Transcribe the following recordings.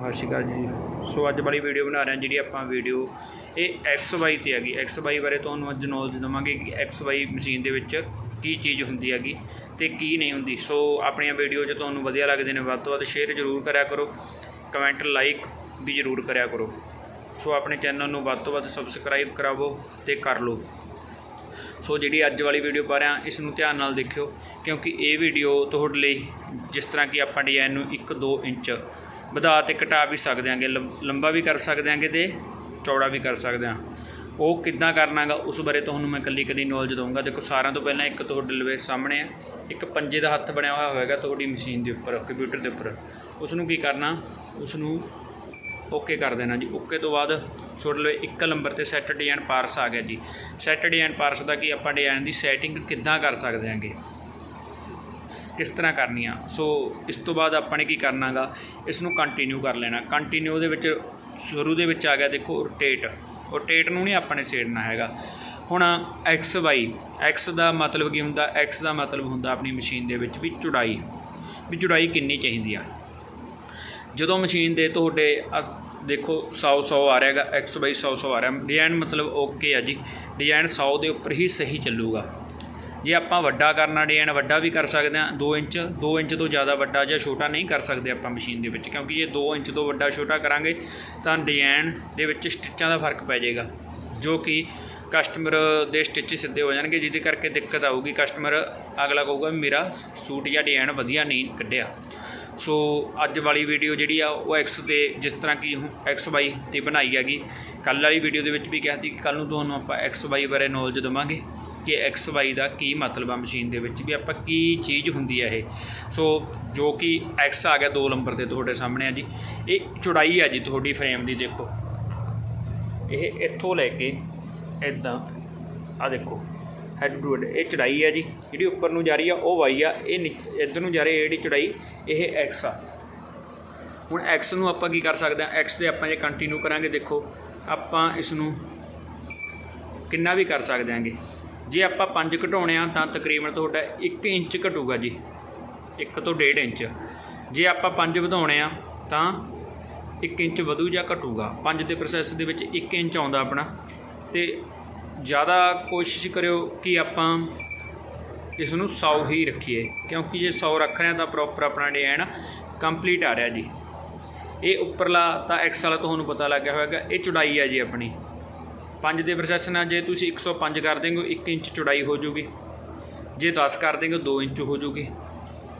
ਸਤਿ ਸ਼੍ਰੀ ਅਕਾਲ ਜੀ। ਸੋ ਅੱਜ ਵਾਲੀ ਵੀਡੀਓ ਬਣਾ ਰਹੇ ਹਾਂ ਜਿਹੜੀ ਆਪਾਂ ਵੀਡੀਓ ਇਹ XY ਤੇ ਹੈਗੀ। XY ਬਾਰੇ ਤੁਹਾਨੂੰ ਅੱਜ ਨੌਲੇਜ ਦਵਾਂਗੇ ਕਿ XY ਮਸ਼ੀਨ ਦੇ ਵਿੱਚ ਕੀ ਚੀਜ਼ ਹੁੰਦੀ ਹੈਗੀ ਤੇ ਕੀ ਨਹੀਂ ਹੁੰਦੀ। ਸੋ ਆਪਣੀਆਂ ਵੀਡੀਓ ਜੇ ਤੁਹਾਨੂੰ ਵਧੀਆ ਲੱਗਦੇ ਨੇ, ਵੱਧ ਤੋਂ ਵੱਧ ਸ਼ੇਅਰ ਜ਼ਰੂਰ ਕਰਿਆ ਕਰੋ। ਕਮੈਂਟ ਲਾਈਕ ਵੀ ਜ਼ਰੂਰ ਕਰਿਆ ਕਰੋ। ਸੋ ਆਪਣੇ ਚੈਨਲ ਨੂੰ ਵੱਧ ਤੋਂ ਵੱਧ ਸਬਸਕ੍ਰਾਈਬ ਕਰਾਵੋ ਤੇ ਕਰ ਲਓ। ਸੋ ਜਿਹੜੀ ਅੱਜ ਵਾਲੀ ਵੀਡੀਓ ਪਾ ਰਿਹਾ ਇਸ ਨੂੰ ਧਿਆਨ ਨਾਲ ਦੇਖਿਓ, ਕਿਉਂਕਿ ਇਹ ਵੀਡੀਓ ਤੁਹਾਡੇ ਲਈ ਜਿਸ ਤਰ੍ਹਾਂ ਕਿ ਆਪਾਂ ਡਿਜ਼ਾਈਨ ਨੂੰ 1-2 ਇੰਚ ਵਧਾ ਤੇ ਘਟਾ ਵੀ ਸਕਦੇ ਹਾਂਗੇ ਲੰ- ਲੰਬਾ ਵੀ ਕਰ ਸਕਦੇ ਹਾਂਗੇ ਤੇ ਚੌੜਾ ਵੀ ਕਰ ਸਕਦੇ ਹਾਂ ਉਹ ਕਿੱਦਾਂ ਕਰਨਾਗਾ ਉਸ ਬਾਰੇ ਤੁਹਾਨੂੰ ਮੈਂ ਕੱਲੀ ਕੱਲੀ ਨੌਲੇਜ ਦਊਂਗਾ। ਦੇਖੋ, ਸਾਰਿਆਂ ਤੋਂ ਪਹਿਲਾਂ ਇੱਕ ਤੁਹਾਡੇ ਲਵੇ ਸਾਹਮਣੇ ਆ। ਇੱਕ ਪੰਜੇ ਦਾ ਹੱਥ ਬਣਿਆ ਹੋਇਆ ਹੋਵੇਗਾ ਤੁਹਾਡੀ ਮਸ਼ੀਨ ਦੇ ਉੱਪਰ ਕੰਪਿਊਟਰ ਦੇ ਉੱਪਰ। ਉਸ ਨੂੰ ਕੀ ਕਰਨਾ ਉਸ ਨੂੰ ਓਕੇ ਕਰ ਦੇਣਾ ਜੀ। ਓਕੇ ਤੋਂ ਬਾਅਦ ਤੁਹਾਡੇ ਲਈ ਇੱਕ ਨੰਬਰ ਤੇ ਸੈਟ ਡਿਜ਼ਾਈਨ ਪਾਰਸ ਆ ਗਿਆ ਜੀ। ਸੈਟ ਡਿਜ਼ਾਈਨ ਪਾਰਸ ਦਾ ਕੀ ਆਪਾਂ ਡਿਜ਼ਾਈਨ ਦੀ ਸੈਟਿੰਗ ਕਿੱਦਾਂ ਕਰ ਸਕਦੇ ਹਾਂਗੇ ਕਿਸ ਤਰ੍ਹਾਂ ਕਰਨੀ ਆ? ਸੋ ਇਸ ਤੋਂ ਬਾਅਦ ਆਪਾਂ ਨੇ ਕੀ ਕਰਨਾਗਾ? ਇਸ ਨੂੰ ਕੰਟੀਨਿਊ ਕਰ ਲੈਣਾ। ਕੰਟੀਨਿਊ ਦੇ ਵਿੱਚ ਸ਼ੁਰੂ ਦੇ ਵਿੱਚ ਆ ਗਿਆ, ਦੇਖੋ ਰੋਟੇਟ ਰੋਟੇਟ ਨੂੰ ਨਹੀਂ ਆਪਾਂ ਨੇ ਛੇੜਨਾ ਹੈਗਾ। ਹੁਣ ਐਕਸ ਵਾਈ ਐਕਸ ਦਾ ਮਤਲਬ ਕੀ ਹੁੰਦਾ? ਐਕਸ ਦਾ ਮਤਲਬ ਹੁੰਦਾ ਆਪਣੀ ਮਸ਼ੀਨ ਦੇ ਵਿੱਚ ਵੀ ਚੌੜਾਈ। ਵੀ ਚੌੜਾਈ ਕਿੰਨੀ ਚਾਹੀਦੀ ਆ? ਜਦੋਂ ਮਸ਼ੀਨ ਦੇ ਤੁਹਾਡੇ ਅਸ- ਦੇਖੋ 100 100 ਆ ਰਿਹਾ ਹੈਗਾ ਐਕਸ ਬਾਈ 100 100 ਆ ਰਿਹਾ। ਡਿਜ਼ਾਈਨ ਮਤਲਬ ਓਕੇ ਆ ਜੀ। ਡਿਜ਼ਾਈਨ 100 ਦੇ ਉੱਪਰ ਹੀ ਸਹੀ ਚੱਲੂਗਾ। ਜੇ ਆਪਾਂ ਵੱਡਾ ਕਰਨਾ ਡਿਜ਼ਾਈਨ ਵੱਡਾ ਵੀ ਕਰ ਸਕਦੇ ਹਾਂ 2 ਇੰਚ 2 ਇੰਚ ਤੋਂ ਜ਼ਿਆਦਾ ਵੱਡਾ ਜਾਂ ਛੋਟਾ ਨਹੀਂ ਕਰ ਸਕਦੇ ਆਪਾਂ ਮਸ਼ੀਨ ਦੇ ਵਿੱਚ, ਕਿਉਂਕਿ ਜੇ 2 ਇੰਚ ਤੋਂ ਵੱਡਾ ਛੋਟਾ ਕਰਾਂਗੇ ਤਾਂ ਡਿਜ਼ਾਈਨ ਦੇ ਵਿੱਚ ਸਟਿੱਚਾਂ ਦਾ ਫ਼ਰਕ ਪੈ ਜਾਏਗਾ, ਜੋ ਕਿ ਕਸਟਮਰ ਦੇ ਸਟਿੱਚ ਸਿੱਧੇ ਹੋ ਜਾਣਗੇ, ਜਿਹਦੇ ਕਰਕੇ ਦਿੱਕਤ ਆਊਗੀ। ਕਸਟਮਰ ਅਗਲਾ ਕਹੂਗਾ ਵੀ ਮੇਰਾ ਸੂਟ ਜਾਂ ਡਿਜ਼ਾਈਨ ਵਧੀਆ ਨਹੀਂ ਕੱਢਿਆ। ਸੋ ਅੱਜ ਵਾਲੀ ਵੀਡੀਓ ਜਿਹੜੀ ਆ, ਉਹ ਐਕਸ ਤੇ ਜਿਸ ਤਰ੍ਹਾਂ ਕਿ ਐਕਸ ਵਾਈ ਤੇ ਬਣਾਈ ਹੈਗੀ। ਕੱਲ ਵਾਲੀ ਵੀਡੀਓ ਦੇ ਵਿੱਚ ਵੀ ਕਿਹਾ ਸੀ ਕਿ ਕੱਲ ਨੂੰ ਤੁਹਾਨੂੰ ਆਪਾਂ ਐਕਸ ਵਾਈ ਬਾਰੇ ਨੌਲੇਜ ਦੇਵਾਂਗੇ। ਕਿ ਐਕਸ ਵਾਈ ਦਾ ਕੀ ਮਤਲਬ ਆ ਮਸ਼ੀਨ ਦੇ ਵਿੱਚ ਵੀ ਆਪਾਂ ਕੀ ਚੀਜ਼ ਹੁੰਦੀ ਹੈ ਇਹ? ਸੋ ਜੋ ਕਿ ਐਕਸ ਆ ਗਿਆ 2 ਨੰਬਰ ਤੇ ਤੁਹਾਡੇ ਸਾਹਮਣੇ ਆ ਜੀ। ਇਹ ਚੌੜਾਈ ਆ ਜੀ ਤੁਹਾਡੀ ਫਰੇਮ ਦੀ ਦੇਖੋ। ਇਹ ਇੱਥੋਂ ਲੈ ਕੇ ਇਦਾਂ ਆ ਦੇਖੋ। ਹੈਡ ਟੂ ਹੈਡ ਇਹ ਚੜਾਈ ਹੈ ਜੀ। ਜਿਹੜੀ ਉੱਪਰ ਨੂੰ ਜਾ ਰਹੀ ਆ, ਉਹ ਵਾਈ ਆ। ਇਹ ਨੀਚ- ਇੱਧਰ ਨੂੰ ਜਾ ਰਹੀ ਹੈ ਜਿਹੜੀ ਚੜਾਈ, ਇਹ ਐਕਸ ਆ। ਹੁਣ ਐਕਸ ਨੂੰ ਆਪਾਂ ਕੀ ਕਰ ਸਕਦੇ ਆ? ਐਕਸ ਤੇ ਆਪਾਂ ਜੇ ਕੰਟੀਨਿਊ ਕਰਾਂਗੇ। ਦੇਖੋ, ਆਪਾਂ ਇਸ ਨੂੰ ਕਿੰਨਾ ਵੀ ਕਰ ਸਕਦੇ ਆਂਗੇ। ਜੇ ਆਪਾਂ 5 ਘਟਾਉਣੇ ਆ, ਤਾਂ ਤਕਰੀਬਨ ਤੁਹਾਡਾ 1 ਇੰਚ ਘਟੂਗਾ ਜੀ। 1 ਤੋਂ 1.5 ਇੰਚ। ਜੇ ਆਪਾਂ 5 ਵਧਾਉਣੇ ਆ, ਤਾਂ 1 ਇੰਚ ਵਧੂ ਜਾਂ ਘਟੂਗਾ। 5 ਦੇ ਪ੍ਰੋਸੈਸ ਦੇ ਵਿੱਚ 1 ਇੰਚ ਆਉਂਦਾ ਆਪਣਾ। ਤੇ ਜ਼ਿਆਦਾ ਕੋਸ਼ਿਸ਼ ਕਰਿਓ ਕਿ ਆਪਾਂ ਇਸ ਨੂੰ 100 ਹੀ ਰੱਖੀਏ। ਕਿਉਂਕਿ ਜੇ 100 ਰੱਖ ਰਹੇ ਹਾਂ ਤਾਂ ਪ੍ਰੋਪਰ ਆਪਣਾ ਡਿਜ਼ਾਈਨ ਕੰਪਲੀਟ ਆ ਰਿਹਾ ਜੀ। ਇਹ ਉੱਪਰਲਾ ਤਾਂ ਐਕਸ ਵਾਲਾ ਤੁਹਾਨੂੰ ਪਤਾ ਲੱਗਿਆ ਹੋਵੇਗਾ ਇਹ ਚੌੜਾਈ ਆ ਜੀ ਆਪਣੀ। 5 ਦੇ ਪ੍ਰੋਸੈਸ ਨਾਲ ਜੇ ਤੁਸੀਂ 105 ਕਰ ਦੇਂਗੇ 1 ਇੰਚ ਚੌੜਾਈ ਹੋ ਜੂਗੀ। ਜੇ 10 ਕਰ ਦੇਂਗੇ 2 ਇੰਚ ਹੋ ਜੂਗੀ।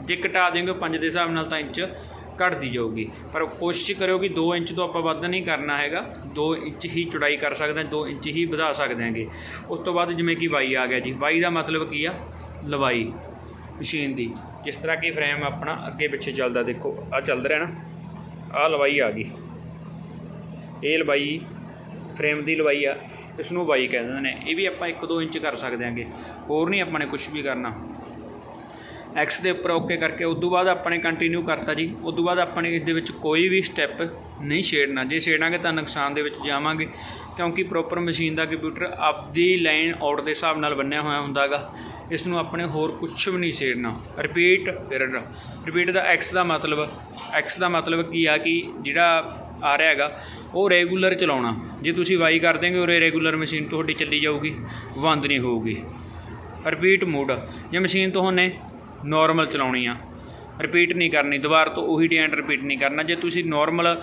ਜੇ ਘਟਾ ਦੇਂਗੇ 5 ਦੇ ਹਿਸਾਬ ਨਾਲ ਤਾਂ ਇੰਚ ਘਟਦੀ ਜਾਊਗੀ। ਪਰ ਕੋਸ਼ਿਸ਼ ਕਰਿਓ ਕਿ 2 ਇੰਚ ਤੋਂ ਆਪਾਂ ਵੱਧ ਨਹੀਂ ਕਰਨਾ ਹੈਗਾ। 2 ਇੰਚ ਹੀ ਚੌੜਾਈ ਕਰ ਸਕਦੇ ਹਾਂ 2 ਇੰਚ ਹੀ ਵਧਾ ਸਕਦੇ ਹਾਂਗੇ ਉਸ ਤੋਂ ਬਾਅਦ ਜਿਵੇਂ ਕਿ ਵਾਈ ਆ ਗਿਆ ਜੀ। ਵਾਈ ਦਾ ਮਤਲਬ ਕੀ ਆ? ਲਵਾਈ ਮਸ਼ੀਨ ਦੀ। ਜਿਸ ਤਰ੍ਹਾਂ ਕਿ ਫਰੇਮ ਆਪਣਾ ਅੱਗੇ ਪਿੱਛੇ ਚੱਲਦਾ, ਦੇਖੋ ਆ ਚੱਲਦਾ ਰਹਿਣਾ। ਨਾ ਆ ਲਵਾਈ ਆ ਗਈ। ਇਹ ਲਵਾਈ ਫਰੇਮ ਦੀ ਲਵਾਈ ਆ ਇਸ ਨੂੰ ਵਾਈ ਕਹਿ ਦਿੰਦੇ ਨੇ। ਇਹ ਵੀ ਆਪਾਂ 1-2 ਇੰਚ ਕਰ ਸਕਦੇ ਹਾਂਗੇ ਹੋਰ ਨਹੀਂ ਆਪਾਂ ਨੇ ਕੁਝ ਵੀ ਕਰਨਾ। ਐਕਸ ਦੇ ਉੱਪਰ ਓਕੇ ਕਰਕੇ ਉਸ ਤੋਂ ਬਾਅਦ ਆਪਾਂ ਨੇ ਕੰਟੀਨਿਊ ਕਰਤਾ ਜੀ। ਉਸ ਤੋਂ ਬਾਅਦ ਆਪਾਂ ਨੇ ਇਸ ਦੇ ਵਿੱਚ ਕੋਈ ਵੀ ਸਟੈਪ ਨਹੀਂ ਛੇੜਨਾ। ਜੇ ਛੇੜਾਂਗੇ ਤਾਂ ਨੁਕਸਾਨ ਦੇ ਵਿੱਚ ਜਾਵਾਂਗੇ। ਕਿਉਂਕਿ ਪ੍ਰੋਪਰ ਮਸ਼ੀਨ ਦਾ ਕੰਪਿਊਟਰ ਆਪਦੀ ਲਾਈਨ ਆਊਟ ਦੇ ਹਿਸਾਬ ਨਾਲ ਬੰਨਿਆ ਹੋਇਆ ਹੁੰਦਾਗਾ। ਇਸ ਨੂੰ ਆਪਣੇ ਹੋਰ ਕੁਝ ਵੀ ਨਹੀਂ ਛੇੜਨਾ। ਰਿਪੀਟ ਫਿਰ ਰਿਪੀਟ ਦਾ ਐਕਸ ਦਾ ਮਤਲਬ। ਐਕਸ ਦਾ ਮਤਲਬ ਕੀ ਆ ਕਿ ਜਿਹੜਾ ਆ ਰਿਹਾ ਹੈਗਾ, ਉਹ ਰੈਗੂਲਰ ਚਲਾਉਣਾ। ਜੇ ਤੁਸੀਂ ਵਾਈ ਕਰ ਦੇਂਗੇ ਉਹ ਰੈਗੂਲਰ ਮਸ਼ੀਨ ਤੁਹਾਡੀ ਚੱਲੀ ਜਾਊਗੀ, ਬੰਦ ਨਹੀਂ ਹੋਊਗੀ। ਰਿਪੀਟ ਮੋਡ ਜੇ ਮਸ਼ੀਨ ਤੁਹਾਨੇ ਨਾਰਮਲ ਚਲਾਉਣੀ ਆ ਰਿਪੀਟ ਨਹੀਂ ਕਰਨੀ, ਦੁਬਾਰਾ ਤੋਂ ਉਹੀ ਡਿਜ਼ਾਈਨ ਰਿਪੀਟ ਨਹੀਂ ਕਰਨਾ। ਜੇ ਤੁਸੀਂ ਨਾਰਮਲ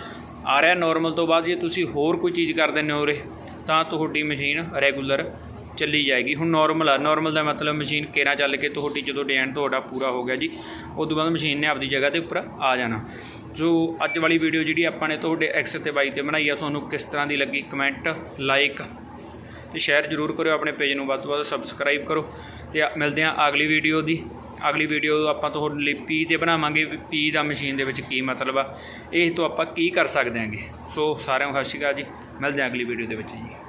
ਆ ਰਿਹਾ ਨਾਰਮਲ ਤੋਂ ਬਾਅਦ ਜੇ ਤੁਸੀਂ ਹੋਰ ਕੋਈ ਚੀਜ਼ ਕਰ ਦਿੰਦੇ ਹੋ ਉਰੇ, ਤਾਂ ਤੁਹਾਡੀ ਮਸ਼ੀਨ ਰੈਗੂਲਰ ਚੱਲੀ ਜਾਏਗੀ। ਹੁਣ ਨਾਰਮਲ ਆ ਨਾਰਮਲ ਦਾ ਮਤਲਬ ਮਸ਼ੀਨ ਕੇਰਾ ਚੱਲ ਕੇ ਤੁਹਾਡੀ ਜਦੋਂ ਡੈਂਟ ਤੁਹਾਡਾ ਪੂਰਾ ਹੋ ਗਿਆ ਜੀ ਉਸ ਤੋਂ ਬਾਅਦ ਮਸ਼ੀਨ ਨੇ ਆਪਦੀ ਜਗ੍ਹਾ ਦੇ ਉੱਪਰ ਆ ਜਾਣਾ। ਜੋ ਅੱਜ ਵਾਲੀ ਵੀਡੀਓ ਜਿਹੜੀ ਆਪਾਂ ਨੇ ਤੁਹਾਡੇ ਐਕਸ ਤੇ ਬਾਈ ਤੇ ਬਣਾਈ ਆ, ਤੁਹਾਨੂੰ ਕਿਸ ਤਰ੍ਹਾਂ ਦੀ ਲੱਗੀ ਕਮੈਂਟ ਲਾਈਕ ਤੇ ਸ਼ੇਅਰ ਜ਼ਰੂਰ ਕਰਿਓ ਆਪਣੇ ਪੇਜ ਨੂੰ, ਵੱਧ ਤੋਂ ਵੱਧ ਸਬਸਕ੍ਰਾਈਬ ਕਰੋ ਤੇ ਮਿਲਦੇ ਹਾਂ ਅਗਲੀ ਵੀਡੀਓ ਦੀ। ਅਗਲੀ ਵੀਡੀਓ ਆਪਾਂ ਤੁਹਾਡੇ ਲਈ ਪੀ ਤੇ ਬਣਾਵਾਂਗੇ, ਵੀ ਪੀ ਦਾ ਮਸ਼ੀਨ ਦੇ ਵਿੱਚ ਕੀ ਮਤਲਬ ਆ, ਇਹ ਤੋਂ ਆਪਾਂ ਕੀ ਕਰ ਸਕਦੇ ਹਾਂਗੇ। ਸੋ ਸਾਰਿਆਂ ਨੂੰ ਸਤਿ ਸ਼੍ਰੀ ਅਕਾਲ ਜੀ, ਮਿਲਦੇ ਹਾਂ ਅਗਲੀ ਵੀਡੀਓ ਦੇ ਵਿੱਚ ਜੀ।